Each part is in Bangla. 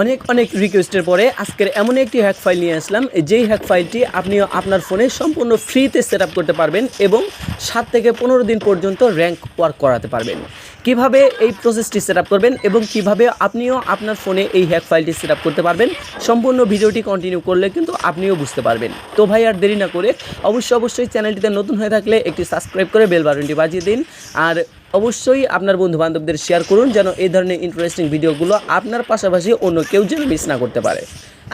অনেক অনেক রিকোয়েস্টের পরে আজকের এমন একটি হ্যাক ফাইল নিয়ে আসলাম। যেই হ্যাক ফাইলটি আপনি আপনার ফোনে সম্পূর্ণ ফ্রিতে সেট করতে পারবেন এবং সাত থেকে পনেরো দিন পর্যন্ত র্যাঙ্ক ওয়ার্ক করাতে পারবেন। কীভাবে এই প্রসেসটি সেট করবেন এবং কীভাবে আপনিও আপনার ফোনে এই হ্যাক ফাইলটি সেট করতে পারবেন, সম্পূর্ণ ভিডিওটি কন্টিনিউ করলে কিন্তু আপনিও বুঝতে পারবেন। তো ভাই, আর দেরি না করে অবশ্যই অবশ্যই চ্যানেলটিতে নতুন হয়ে থাকলে একটি সাবস্ক্রাইব করে বেল বাটনটি বাজিয়ে দিন। আর অবশ্যই আপনার বন্ধু বান্ধবদের শেয়ার করুন যেন এই ধরনের ইন্টারেস্টিং ভিডিওগুলো আপনার পাশাপাশি অন্য কেউ যেন মিস না করতে পারে।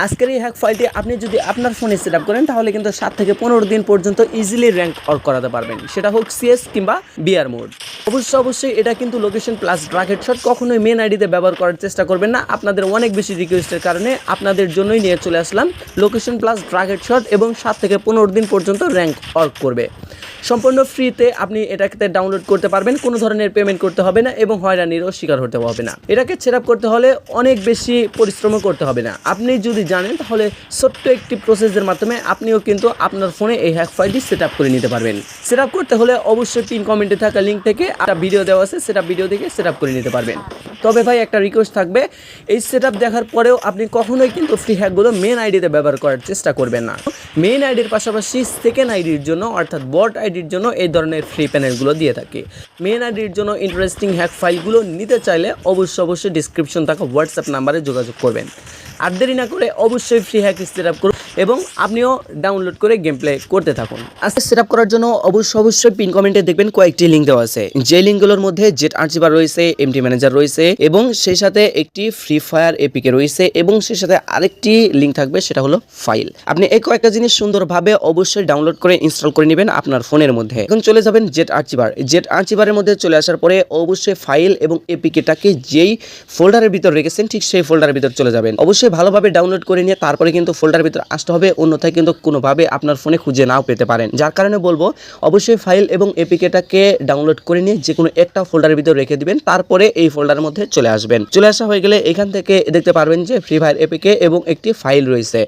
আজকের এই হ্যাক ফাইলটি আপনি যদি আপনার ফোনে সেট আপ করেন, তাহলে কিন্তু সাত থেকে পনেরো দিন পর্যন্ত ইজিলি র্যাঙ্ক অর করাতে পারবেন। সেটা হোক সিএস কিংবা বিআর মোড অবশ্যই অবশ্যই এটা কিন্তু লোকেশন প্লাস ড্রাগ হেডশট কখনোই মেন আইডিতে ব্যবহার করার চেষ্টা করবেন না। আপনাদের অনেক বেশি রিকোয়েস্টের কারণে আপনাদের জন্যই নিয়ে চলে আসলাম। লোকেশন প্লাস ড্রাগ হেডশট এবং সাত থেকে পনেরো দিন পর্যন্ত র্যাঙ্ক অর্ক করবে। সম্পূর্ণ ফ্রিতে আপনি এটাকে ডাউনলোড করতে পারবেন, কোনো ধরনের পেমেন্ট করতে হবে না এবং হয়রানিরও শিকার হতে হবে না। এটাকে সেট করতে হলে অনেক বেশি পরিশ্রম করতে হবে না। আপনি যদি জানেন, তাহলে ছোট্ট একটি প্রসেসের মাধ্যমে আপনিও কিন্তু আপনার ফোনে এই হ্যাক ফাইলটি সেট করে নিতে পারবেন। সেট করতে হলে অবশ্যই পিন কমেন্টে থাকা লিঙ্ক থেকে একটা ভিডিও দেওয়া আছে, সেটা ভিডিও দেখে সেট করে নিতে পারবেন। তবে ভাই একটা রিকোয়েস্ট থাকবে, এই সেট দেখার পরেও আপনি কখনোই কিন্তু ফ্রি হ্যাকগুলো মেন আইডিতে ব্যবহার করার চেষ্টা করবেন না। মেন আইডির পাশাপাশি সেকেন্ড আইডির জন্য, অর্থাৎ বট আইডির জন্য এই ধরনের ফ্রি প্যানেলগুলো দিয়ে থাকে। মেন আইডির জন্য ইন্টারেস্টিং হ্যাক ফাইলগুলো নিতে চাইলে অবশ্যই অবশ্যই ডিসক্রিপশন থাকা হোয়াটসঅ্যাপ নাম্বারে যোগাযোগ করবেন। আর দেরি না করে অবশ্যই ফ্রি হ্যাক সেট আপ করুন এবং আপনিও ডাউনলোড করে গেম প্লে করতে থাকুন। আজকে সেট আপ করার জন্য অবশ্যই অবশ্যই পিন কমেন্টে দেখবেন কয়েকটি লিঙ্ক দেওয়া আছে। যে লিঙ্কগুলোর মধ্যে জেট আর্চিবার রয়েছে এমটি ম্যানেজার রয়েছে এবং সেই সাথে একটি ফ্রি ফায়ার এপিকে রয়েছে এবং সেই সাথে আরেকটি লিঙ্ক থাকবে, সেটা হলো ফাইল আপনি এই কয়েকটা জিনিস সুন্দরভাবে অবশ্যই ডাউনলোড করে ইনস্টল করে নেবেন আপনার ফোনের মধ্যে। এখন চলে যাবেন জেট আর্চিবার জেট আর্চিবারের মধ্যে চলে আসার পরে অবশ্যই ফাইল এবং এপিকেটাকে যেই ফোল্ডারের ভিতর রেখেছেন, ঠিক সেই ফোল্ডারের ভিতর চলে যাবেন। অবশ্যই ভালোভাবে ডাউনলোড করে নিয়ে তারপরে কিন্তু ফোল্ডারের ভিতর আসতে হবে, অন্যথায় কিন্তু কোনোভাবে আপনার ফোনে খুঁজে নাও পেতে পারেন। যার কারণে বলব, অবশ্যই ফাইল এবং এপিকেটাকে ডাউনলোড করে নিয়ে যে কোনো একটা ফোল্ডারের ভিতর রেখে দিবেন, তারপরে এই ফোল্ডারের মধ্যে চলে আসবেন। চলে আসা হয়ে গেলে এখান থেকে দেখতে পারবেন যে ফ্রি ফায়ার এপিকে এবং একটি ফাইল রয়েছে।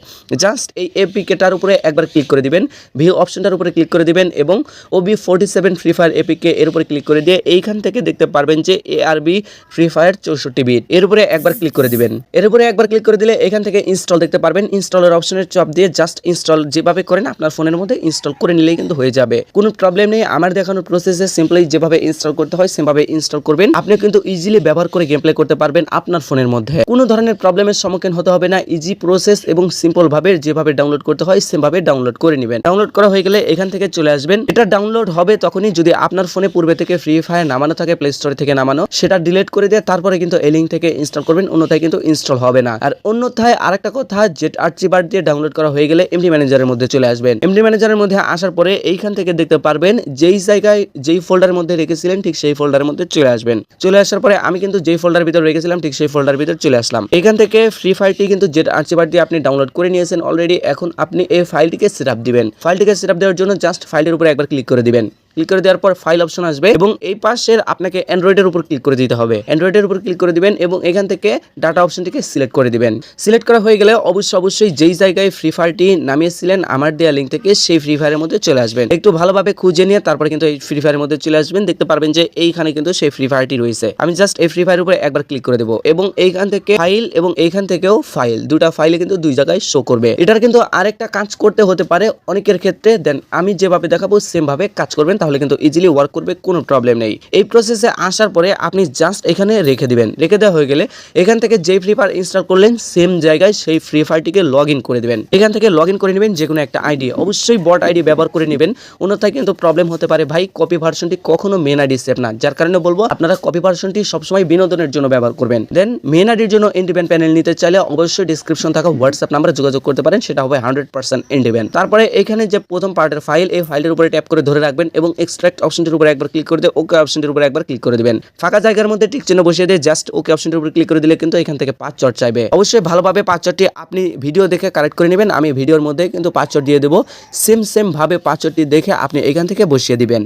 জাস্ট এই এপিকেটার উপরে একবার ক্লিক করে দিবেন ভিউ অপশনটার উপরে ক্লিক করে দিবেন এবং OB forty seven free fire APK এর উপরে ক্লিক করে দিয়ে এইখান থেকে দেখতে পারবেন যে এ আরবি ফ্রি ফায়ার চৌষট্টি বিট এর উপরে একবার ক্লিক করে দিবেন। এর উপরে একবার ক্লিক করে দিলে এখান থেকে ইনস্টল দেখতে পারবেন। ইনস্টলের অপশনের চাপ দিয়ে জাস্ট ইনস্টল যেভাবে করেন আপনার ফোনের মধ্যে ইনস্টল করে নিলেই কিন্তু হয়ে যাবে। কোনো প্রবলেম নেই। আমার দেখানো প্রসেসে সিম্পলি যেভাবে ইনস্টল করতে হয়, সেভাবে ইনস্টল করবেন। আপনি কিন্তু ইজিলি ব্যবহার করে গেম প্লে করতে পারবেন আপনার ফোনের মধ্যে। কোনো ধরনের প্রবলেমের সম্মুখীন হতে হবে না। ইজি প্রসেস এবং সিম্পল ভাবে যেভাবে ডাউনলোড করতে হয়, সেভাবে ডাউনলোড করে নেবেন। ডাউনলোড করা হয়ে গেলে এখান থেকে চলে আসবেন। এটা ডাউনলোড হবে তখনই যদি আপনার ফোনে পূর্বে থেকে ফ্রি ফায়ার নামানো থাকে প্লে স্টোর থেকে নামানো, সেটা ডিলিট করে দিয়ে তারপরে কিন্তু এই লিঙ্ক থেকে ইনস্টল করবেন, অন্যথায় কিন্তু ইনস্টল হবে না। আর অন্যথায় আরেকটা কথা, জেট আর্চিবার দিয়ে ডাউনলোড করা হয়ে গেলে এমডি ম্যানেজারের মধ্যে চলে আসবেন। এমডি ম্যানেজারের মধ্যে আসার পরে এইখান থেকে দেখতে পারবেন, যেই জায়গায়, যেই ফোল্ডারের মধ্যে রেখেছিলেন, ঠিক সেই ফোল্ডারের মধ্যে চলে আসবেন। চলে আসার পরে আমি কিন্তু যেই ফোল্ডার ভিতর রেখেছিলাম, ঠিক সেই ফোল্ডার ভিতর চলে আসলাম। এখান থেকে ফ্রি ফায়ারটি কিন্তু জেট আর্চিবার দিয়ে আপনি ডাউনলোড করে নিয়েছেন অলরেডি এখন আপনি এই ফাইলটিকে সেট দিবেন। ফাইলটিকে সেট দেওয়ার জন্য জাস্ট ফাইলের উপরে একবার ক্লিক করে দিবেন। ক্লিক করে দেওয়ার পর ফাইল অপশন আসবে এবং এই পাশের আপনাকে অ্যান্ড্রয়েডের উপর ক্লিক করে দিতে হবে। অ্যান্ড্রয়েডের উপর ক্লিক করে দিবেন এবং এখান থেকে ডাটা অপশনটিকে সিলেক্ট করে দিবেন। সিলেক্ট করা হয়ে গেলে অবশ্যই অবশ্যই যেই জায়গায় ফ্রি ফায়ারটি নামিয়েছিলেন, আমার দেওয়া লিঙ্ক থেকে সেই ফ্রি ফায়ারের মধ্যে চলে আসবেন। একটু ভালোভাবে খুঁজে নিয়ে তারপরে কিন্তু এই ফ্রি ফায়ারের মধ্যে চলে আসবেন। দেখতে পারবেন যে এইখানে কিন্তু সেই ফ্রি ফায়ারটি রয়েছে। আমি জাস্ট এই ফ্রি ফায়ারের উপরে একবার ক্লিক করে দেবো এবং এইখান থেকে ফাইল এবং এইখান থেকেও ফাইল দুটা ফাইলে কিন্তু দুই জায়গায় শো করবে। এটার কিন্তু আরেকটা কাজ করতে হতে পারে অনেকের ক্ষেত্রে। দেন আমি যেভাবে দেখাবো সেমভাবে কাজ করবেন। তাহলে কিন্তু ইজিলি ওয়ার্ক করবে, কোনো প্রবলেম নেই। এই প্রসেসে আসার পরে আপনি জাস্ট এখানে রেখে দিবেন। রেখে দেওয়া হয়ে গেলে এখান থেকে যেই ফ্রি ফায়ার ইনস্টল করলেন সেম জায়গায় সেই ফ্রি ফায়ারটিকে লগ করে দেবেন। এখান থেকে লগ করে নেবেন যে কোনো একটা আইডি অবশ্যই বট আইডি ব্যবহার করে নেবেন। অন্যথায় কিন্তু প্রবলেম হতে পারে, ভাই কপি ভার্সনটি কখনো মেন আইডি সেভ না। যার কারণে বলব, আপনারা কপি ভার্সনটি সবসময় বিনোদনের জন্য ব্যবহার করবেন। দেন মেন আইডির জন্য ইন্ডিপেন্ড প্যানেল নিতে চাইলে অবশ্যই ডিসক্রিপশন থাকা হোয়াটসঅ্যাপ নাম্বারে যোগাযোগ করতে পারেন, সেটা হবে হান্ড্রেড পার্সেন্ট ইন্ডিপেন্ড তারপরে এখানে যে প্রথম পার্টের ফাইল এই ফাইলের উপরে ট্যাপ করে ধরে রাখবেন এবং এক্সট্রাক্ট অপশনটির উপর একবার ক্লিক করে দিয়ে ওকে অপশনটির উপর একবার ক্লিক করে দেবেন। ফাঁকা জায়গার মধ্যে টিক চিহ্ন বসিয়ে দিয়ে জাস্ট ওকে অপশনটির উপর ক্লিক করে দিলে কিন্তু এখান থেকে পাঁচ চট চাইবে। অবশ্যই ভালোভাবে পাঁচ চটটি আপনি ভিডিও দেখে কালেক্ট করে নেবেন, আমি ভিডিওর মধ্যে কিন্তু পাঁচ চট দিয়ে দেবো। সেম সেম ভাবে পাঁচ চটটি দেখে আপনি এখান থেকে বসিয়ে দিবেন।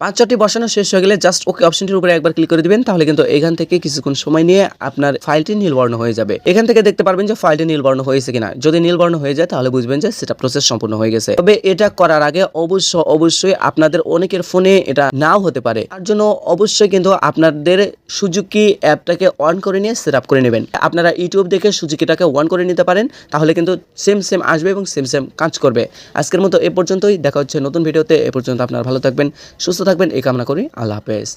পাঁচটি বসানো শেষ হয়ে গেলে জাস্ট ওকে অপশনটির উপরে একবার ক্লিক করে দিবেন, তাহলে কিন্তু এখান থেকে কিছুক্ষণ সময় নিয়ে আপনার ফাইলটি নীলবর্ণ হয়ে যাবে। এখান থেকে দেখতে পারবেন যে ফাইলটি নীলবর্ণ হয়েছে কিনা। যদি নীলবর্ণ হয়ে যায়, তাহলে বুঝবেন যে সেটা প্রসেস সম্পূর্ণ হয়ে গেছে। তবে এটা করার আগে অবশ্য, অবশ্যই আপনাদের অনেকের ফোনে এটা নাও হতে পারে। তার জন্য অবশ্যই কিন্তু আপনাদের সুজুকি অ্যাপটাকে অন করে নিয়ে সেট আপ করে নেবেন। আপনারা ইউটিউব দেখে সুজুকিটাকে অন করে নিতে পারেন, তাহলে কিন্তু সেম সেম আসবে এবং সেম সেম কাজ করবে। আজকের মতো এ পর্যন্তই। দেখা হচ্ছে নতুন ভিডিওতে এ পর্যন্ত আপনারা ভালো থাকবেন, সুস্থ থাকবেন এই কামনা করি। আল্লাহ হাফেজ।